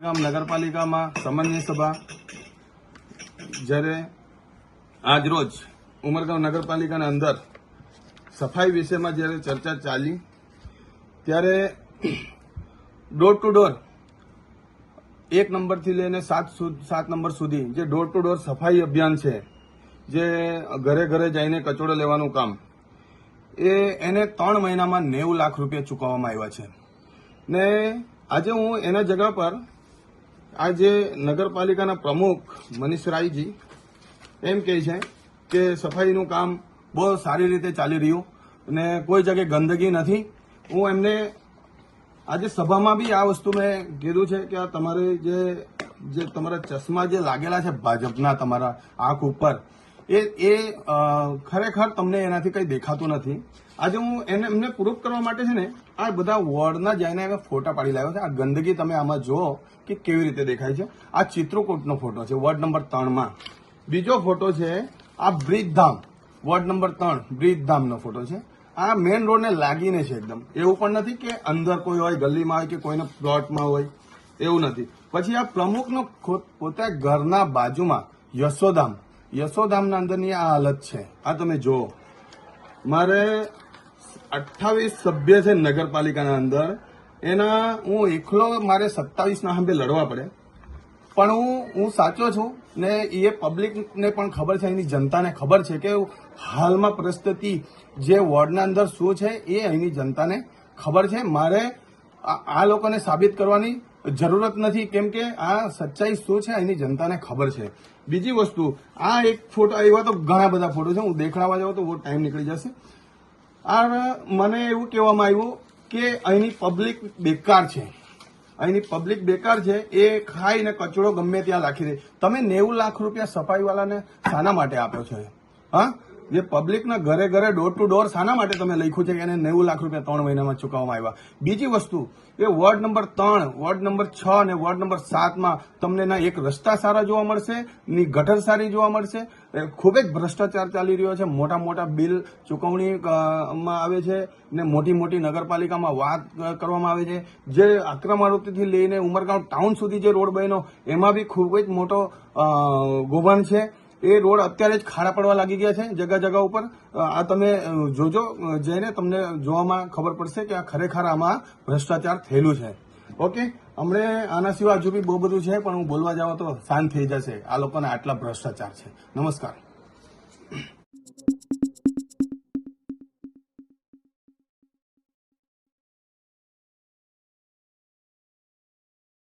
ગામ નગરપાલિકામાં સામાન્ય સભા, જ્યારે આજ રોજ ઉમરગાંવ નગરપાલિકાના અંદર સફાઈ વિષયમાં જ્યારે ચર્ચા ચાલી, ત્યારે ડોર ટુ ડોર એક નંબરથી લઈને સાત સાત નંબર સુધી જે ડોર ટુ ડોર સફાઈ અભિયાન છે, જે ઘરે ઘરે જઈને કચોડો લેવાનું કામ એ એને ત્રણ મહિનામાં નેવું લાખ રૂપિયા ચૂકવવામાં આવ્યા છે. ને આજે હું એના જગા પર આજે નગરપાલિકાના પ્રમુખ મનીષ રાયજી એમ કહે છે કે સફાઈનું કામ બહુ સારી રીતે ચાલી રહ્યું અને કોઈ જગ્યાએ ગંદકી નથી. હું એમને આજે સભામાં બી આ વસ્તુ મેં કીધું છે કે આ તમારે જે જે તમારા ચશ્મા જે લાગેલા છે ભાજપના તમારા આંખ ઉપર એ એ ખરેખર તમને એનાથી કંઈ દેખાતું નથી. આજે હું એને, એમને પ્રૂફ કરવા માટે છે ને, આ બધા વોર્ડના જઈને એને ફોટા પાડી લાવ્યો છે. આ ગંદકી તમે આમાં જુઓ કે કેવી રીતે દેખાય છે. આ ચિત્રકૂટનો ફોટો છે વોર્ડ નંબર ત્રણમાં બીજો ફોટો છે, આ બ્રિજધામ. વોર્ડ નંબર ત્રણ, બ્રિજધામનો ફોટો છે. આ મેઇન રોડને લાગીને છે એકદમ. એવું પણ નથી કે અંદર કોઈ હોય, ગલીમાં હોય કે કોઈના પ્લોટમાં હોય. એવું નથી. પછી આ પ્રમુખનો પોતે ઘરના બાજુમાં યશોધામ યશોધામના અંદરની આ હાલત છે. આ તમે જુઓ. મારે અઠ્ઠાવીસ સભ્ય છે નગરપાલિકાના અંદર. એના હું એકલો મારે સત્તાવીસના સામે લડવા પડે. પણ હું હું સાચો છું ને એ પબ્લિકને પણ ખબર છે અહીંની જનતાને ખબર છે કે હાલમાં પરિસ્થિતિ જે વોર્ડના અંદર શું છે એ અહીંની જનતાને ખબર છે. મારે આ લોકોને સાબિત કરવાની જરૂરત નથી. કેમ કે આ સચ્ચાઈ શું છે અહીંની જનતાને ખબર છે. બીજી વસ્તુ, આ એક ફોટો, એવા તો ઘણા બધા ફોટો છે. હું દેખાડવા જાઉં તો બહુ ટાઈમ નીકળી જશે. આ મને એવું કહેવામાં આવ્યું કે અહીંની પબ્લિક બેકાર છે. અહીંની પબ્લિક બેકાર છે, એ ખાઈને કચરો ગમે ત્યાં રાખી દે. તમે નેવું લાખ રૂપિયા સફાઈવાળાને શાના માટે આપો છે? હા? જે પબ્લિકના ઘરે ઘરે ડોર ટુ ડોર શાના માટે તમે લખ્યું છે કે એને નેવું લાખ રૂપિયા ત્રણ મહિનામાં ચૂકવવામાં આવ્યા. બીજી વસ્તુ, એ વોર્ડ નંબર ત્રણ વોર્ડ નંબર છ અને વોર્ડ નંબર સાતમાં તમને ના એક રસ્તા સારા જોવા મળશે, ની ગટર સારી જોવા મળશે. ખૂબ જ ભ્રષ્ટાચાર ચાલી રહ્યો છે. મોટા મોટા બિલ ચૂકવણી માં આવે છે ને મોટી મોટી નગરપાલિકામાં વાત કરવામાં આવે છે. જે આક્રમણોથી લઈને ઉમરગાંવ ટાઉન સુધી જે રોડ બન્યો, એમાં બી ખૂબ જ મોટો ગોભણ છે. એ રોડ અત્યારે જ ખાડા પડવા લાગી ગયા છે જગા જગા ઉપર. આ તમે જોજો જઈને તમને જોવામાં ખબર પડશે કે આ ખરેખર આમાં ભ્રષ્ટાચાર થયેલું છે. ઓકે? હમણે આના સિવાય હજુ બી બહુ બધું છે, પણ હું બોલવા જાઉં તો શાંત થઈ જશે. આ લોકોને આટલા ભ્રષ્ટાચાર છે. નમસ્કાર.